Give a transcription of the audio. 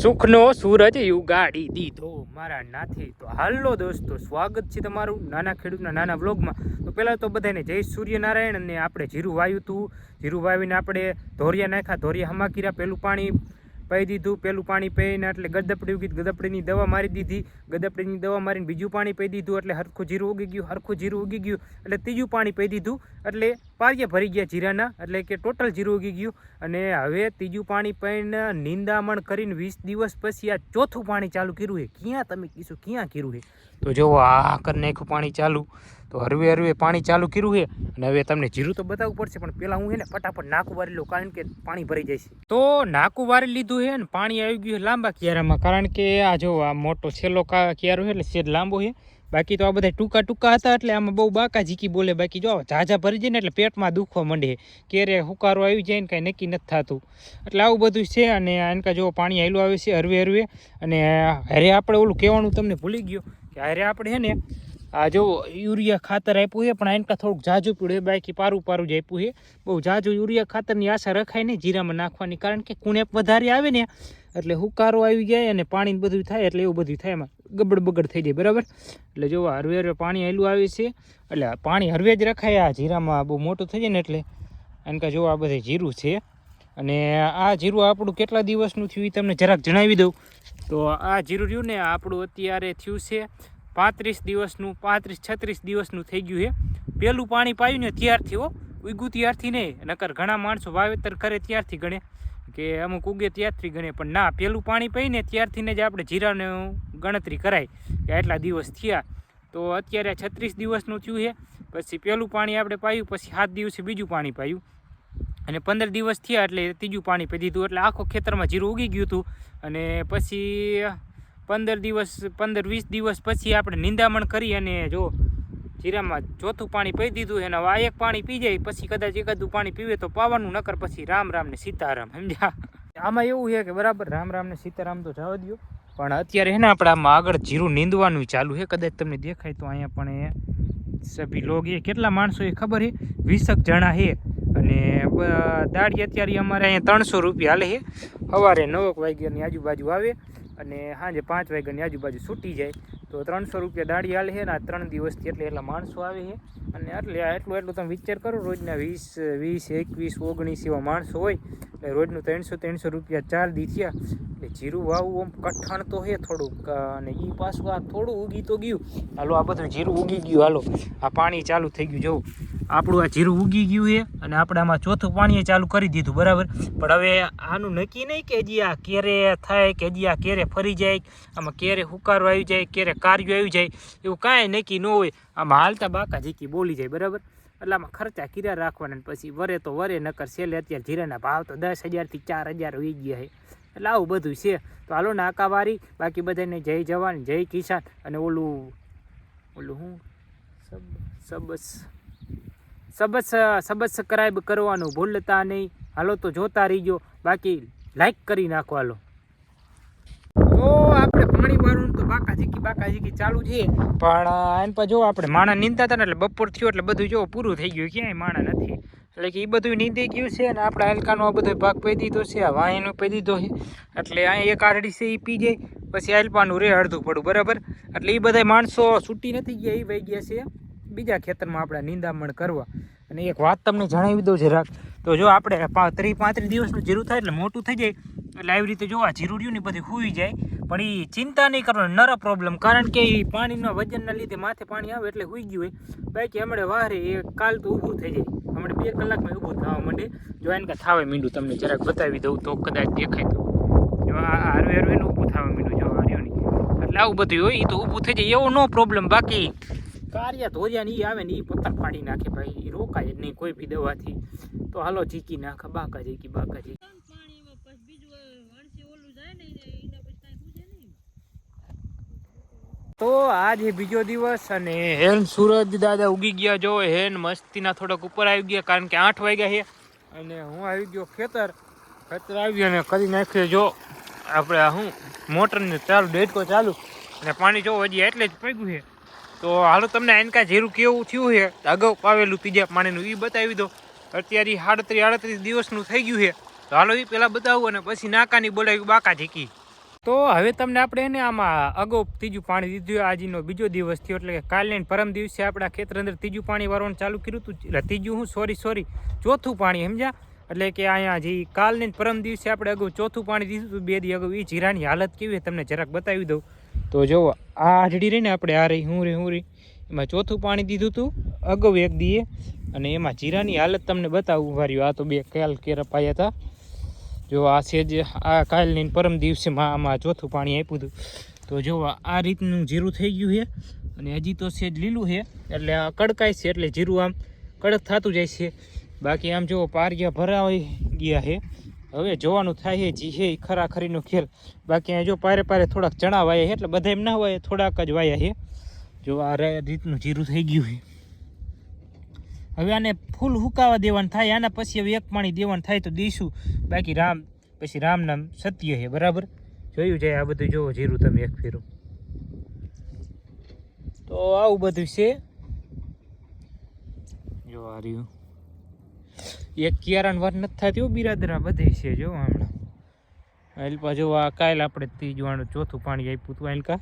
સુખનો સૂરજ ઉગાડી દીધો મારા નાથી. તો હાલો દોસ્તો, સ્વાગત છે તમારું નાના ખેડૂતના નાના વ્લોગમાં. તો પહેલાં તો બધાને જય સૂર્યનારાયણ અને આપણે જીરું વાવ્યું હતું જીરું વાવીને આપણે ધોરિયા નાખ્યા, ધોરિયા હમાકીરા, પેલું પાણી પાઈ દીધું, પેલું પાણી પીને એટલે ગદપડી ઉગી, ગદપડીની દવા મારી દીધી. ગદપડીની દવા મારીને બીજું પાણી પી દીધું એટલે હરખું જીરું ઉગી ગયું, હરખું જીરું ઉગી ગયું એટલે ત્રીજું પાણી પી દીધું એટલે પારિયા ભરી ગયા જીરાના, એટલે કે ટોટલ જીરું ઉગી ગયું. અને હવે ત્રીજું પાણી પીને નિંદામણ કરીને વીસ દિવસ પછી આ ચોથું પાણી ચાલુ કર્યું છે. ક્યાં તમે કીશું, ક્યાં કર્યું છે? તો જો આ કરી નાખ્યું પાણી ચાલુ. તો હરવે હરવે પાણી ચાલુ કર્યું છે અને હવે તમને જીરું તો બતાવવું પડશે, પણ પેલા હું છે ને ફટાફટ નાકું વારી લઉં, કારણ કે પાણી ભરી જાય છે. તો નાકું વારી લીધું છે ને પાણી આવી ગયું છે લાંબા કિયારામાં, કારણ કે આ જો આ મોટો છેલ્લો કિયારો છે એટલે શેર લાંબો છે. બાકી તો આ બધા ટૂંકા ટૂંકા હતા એટલે આમાં બહુ બાકા ઝીકી બોલે, બાકી જો ઝાઝા ભરી જાય ને એટલે પેટમાં દુખવા માંડે ક્યારે હુકારો આવી જાય ને કાંઈ નક્કી નથી થતું. એટલે આવું બધું છે અને એનકા જો પાણી આવેલું આવે છે હરવે હરવે, અને અરે આપણે ઓલું કહેવાનું તમને ભૂલી ગયો કે અરે આપણે છે ને આ જો યુરિયા ખાતર આપ્યું છે, પણ આનકા થોડુંક જાજુ પીડ્યું બાકી પારું પારું જ આપ્યું છે. બહુ જાજુ યુરિયા ખાતરની આશા રખાય નહીં, જીરામાં નાખવાની, કારણ કે કુણેપ વધારે આવે ને, એટલે હુકારો આવી જાય અને પાણી બધું થાય, એટલે એવું બધું થાય, એમાં ગબડ બગડ થઈ જાય, બરાબર? એટલે જો હરવે હરવે પાણી આવેલું આવે છે, એટલે પાણી હરવે જ રખાય, આ જીરામાં બહુ મોટું થઈ જાય ને એટલે. આનકા જો આ બધે જીરું છે, અને આ જીરું આપણું કેટલા દિવસનું થયું એ તમને જરાક જણાવી દઉં. તો આ જીરું રહ્યું ને, આપણું અત્યારે થયું છે પાંત્રીસ દિવસનું, પાંત્રીસ, છત્રીસ દિવસનું થઈ ગયું છે. પહેલું પાણી પાયું ને ત્યારથી હો, ઉગ્યું ત્યારથી નહીં. નકર ઘણા માણસો વાવેતર કરે ત્યારથી ગણે. કે અમુક ઉગે ત્યારથી ગણે, પણ ના, પહેલું પાણી પીને ત્યારથી ને જ આપણે જીરાને ગણતરી કરાય, કે આટલા દિવસ થયા. તો અત્યારે છત્રીસ દિવસનું થયું છે. પછી પહેલું પાણી આપણે પાયું, પછી સાત દિવસે બીજું પાણી પાયું. અને પંદર દિવસ થયા એટલે ત્રીજું પાણી પી દીધું. એટલે આખો ખેતરમાં જીરું ઉગી ગયું હતું. અને પછી પંદર દિવસ, પંદર વીસ દિવસ પછી આપણે નિંદામણ કરી અને જો જીરામાં ચોથું પાણી પી દીધું એના આ એક પાણી પી જાય, પછી કદાચ એકાદું પાણી પીવે તો પાવાનું, નકર પછી રામ રામ ને સીતારામ, સમજ્યા? આમાં એવું છે કે બરાબર રામ રામ ને સીતારામ તો જવા દો પણ અત્યારે છે ને આપણે આમાં આગળ જીરું નીંદવાનું ચાલુ છે, કદાચ તમને દેખાય તો અહીંયા પણ એ સભી લોગ એ કેટલા માણસો એ ખબર છે? વીસક જણા છે અને દાળી અત્યારે અમારે અહીંયા ત્રણસો રૂપિયા હાલે છે, સવારે નવક વાગ્યાની આજુબાજુ આવે અને સાંજે પાંચ વાગ્યાની આજુબાજુ છૂટી જાય, તો ત્રણસો રૂપિયા દાળી હાલે છે ને આ ત્રણ દિવસથી એટલે એટલા માણસો આવે છે. અને એટલે એટલું એટલું તમે વિચાર કરો, રોજના વીસ વીસ, એકવીસ, ઓગણીસ એવા માણસો હોય, એટલે રોજનું ત્રણસો ત્રણસો રૂપિયા ચાર દી થયા, એટલે જીરું વાવવું આમ કઠણ તો છે થોડુંક. અને એ પાછું આ થોડું ઉગી તો ગયું. હાલો, આ બધું જીરું ઉગી ગયું. હાલો, આ પાણી ચાલુ થઈ ગયું, જોવું. આપણું આ જીરું ઉગી ગયું છે અને આપણે આમાં ચોથું પાણી ચાલુ કરી દીધું, બરાબર? પણ હવે આનું નક્કી નહીં કે હજી આ ક્યારે થાય, કે હજી આ ક્યારે ફરી જાય, આમાં ક્યારે હુકારો આવી જાય ક્યારે કાર્યું આવી જાય, એવું કાંઈ નક્કી ન હોય. આમાં હાલતા બાકા ઝીકી બોલી જાય, બરાબર? એટલે આમાં ખર્ચા કર્યા રાખવાના પછી વરે તો વરે, નકર છેલ્લે અત્યારે જીરાના ભાવ તો દસ હજારથી ચાર હજાર હોઈ ગયા છે. એટલે આવું બધું છે. તો હાલો નાકાવારી બાકી બધાને જય જવાન, જય કિસાન અને ઓલું ઓલું શું? સબ, સબસ. સબસ સબસ્ક્રાઈબ કરવાનું ભૂલતા નહીં. હાલો તો જોતા રહીજો. બાકી લાઈક કરી નાખો, હાલો. તો આપણે પાણી વાળું તો બાકા ઝીકી બાકા ઝીકી ચાલુ છે. પણ એમ પર જો આપણે માણા નીંદતા હતા ને એટલે બપોર થયો એટલે બધું જો પૂરું થઈ ગયું. ક્યાંય માણા નથી. એટલે કે એ બધું નીંદી ગયું છે અને આપણે હલકાનો આ બધો ભાગ પી દીધો છે, આ વાહીનો પી દીધો છે. એટલે અહીંયા એક આરડી છે એ પી જાય. પછી આલપાનું રે અડધું પડું, બરાબર? એટલે એ બધા માણસો છૂટી નથી ગયા એ વહી ગયા છે. બીજા ખેતરમાં આપણે નિંદામણ કરવા. અને એક વાત તમને જણાવી દઉં જરાક. તો જો આપણે ત્રીસ પાંત્રીસ દિવસનું જીરું થાય એટલે મોટું થઈ જાય. એટલે આવી રીતે જોવા જીરું રહ્યું ને બધી હુઈ જાય. પણ એ ચિંતા નહીં કરવાનું, નર પ્રોબ્લેમ કારણ કે એ પાણીના વજનના લીધે માથે પાણી આવે એટલે હુઈ ગયું હોય. બાકી હમણાં વારે એ કાલ તો ઊભું થઈ જાય. હમણાં બે કલાકમાં ઊભું થવા માંડે. જો એને કાંઈ થાવે મીંડું તમને જરાક બતાવી દઉં તો કદાચ દેખાય તો. જો આ હરવે હરવે ઊભું થવા મીંડું જો આ રહ્યું એટલે આવું બધું હોય એ તો ઊભું થઈ જાય. એવો નો પ્રોબ્લેમ બાકી કાર્ય ધોરિયા ને ઈ આવે ને એ પથ્થર ફાડી નાખે ભાઈ. એ રોકાય જ નહીં કોઈ બી દવાથી. તો હાલો જીકી નાખે બાકા ઝીકી બાકા નહીં. તો આજે બીજો દિવસ અને હેન સૂરજ દાદા ઉગી ગયા જો હેન મસ્તીના થોડાક ઉપર આવી ગયા કારણ કે આઠ વાગ્યા છે. અને હું આવી ગયો ખેતર ખેતર આવી અને કરી નાખ્યો જો આપણે હું મોટરને ચાલુ ડેટકો ચાલુ. અને પાણી જો હજી એટલે જ પગ્યું છે. તો હાલો તમને એનકા જીરું કેવું થયું છે? અગાઉ પાવેલું ત્રીજા પાણીનું એ બતાવી દો. અત્યારે સાડત્રીસ, આડત્રીસ દિવસનું થઈ ગયું છે. તો હાલો એ પહેલાં બતાવું અને પછી નાકાની બોલાવી બાકા ઝીકી. તો હવે તમને આપણે એને આમાં અગાઉ ત્રીજું પાણી દીધું, આજનો બીજો દિવસ થયો, એટલે કે કાલે પરમ દિવસે આપણા ખેતર અંદર ત્રીજું પાણી વારવાનું ચાલુ કર્યું હતું. એટલે ત્રીજું હું સોરી સોરી ચોથું પાણી, સમજ્યા? એટલે કે અહીંયા જે કાલને પરમ દિવસે આપણે અગાઉ ચોથું પાણી દીધું હતું, બે દી અગાઉ એ જીરાની હાલત કેવી તમને જરાક બતાવી દઉં. તો જુઓ આ આઢડી રહી ને આપણે આ રહી, હું રહી હું રહી. એમાં ચોથું પાણી દીધું હતું અગાઉ એક દીએ. અને એમાં જીરાની હાલત તમને બતાવું વાર્યું આ તો બે કાલ કેરા પાયા હતા જો, આ છે જે, આ કાલની પરમ દિવસે આમાં ચોથું પાણી આપ્યું હતું. તો જો, આ રીતનું જીરું થઈ ગયું છે. અને હજી તો છે લીલું છે. એટલે આ કડકાય છે, એટલે જીરું આમ કડક થતું જાય છે. બાકી આમ જો, પારિયા ભરાઈ ગયા છે. હવે જોવાનું થાય જી હે ખરાખરીનો ખેલ. બાકી જો પારે પારે થોડાક ચણા વાયા છે, એટલે બધા એમ ના હોય થોડાક જ વાયા છે. જો આ રીતનું જીરું થઈ ગયું છે. હવે આને ફૂલ હુકાવા દેવાનું થાય, આના પછી હવે એક પાણી દેવાનું થાય તો દઈશું બાકી રામ, પછી રામ નામ સત્ય છે, બરાબર? જોયું જાય આ બધું, જોવો જીરું તમે એક ફેરું. તો આવું બધું છે. જો આ રહ્યું. એક કિયારાન વાર નથી થતી બિરાદરા બધે છે જો હમણાં. અલપા, જો આ કાલ આપણે ત્રીજું આનું ચોથું પાણી આપ્યું હતું, અલકા.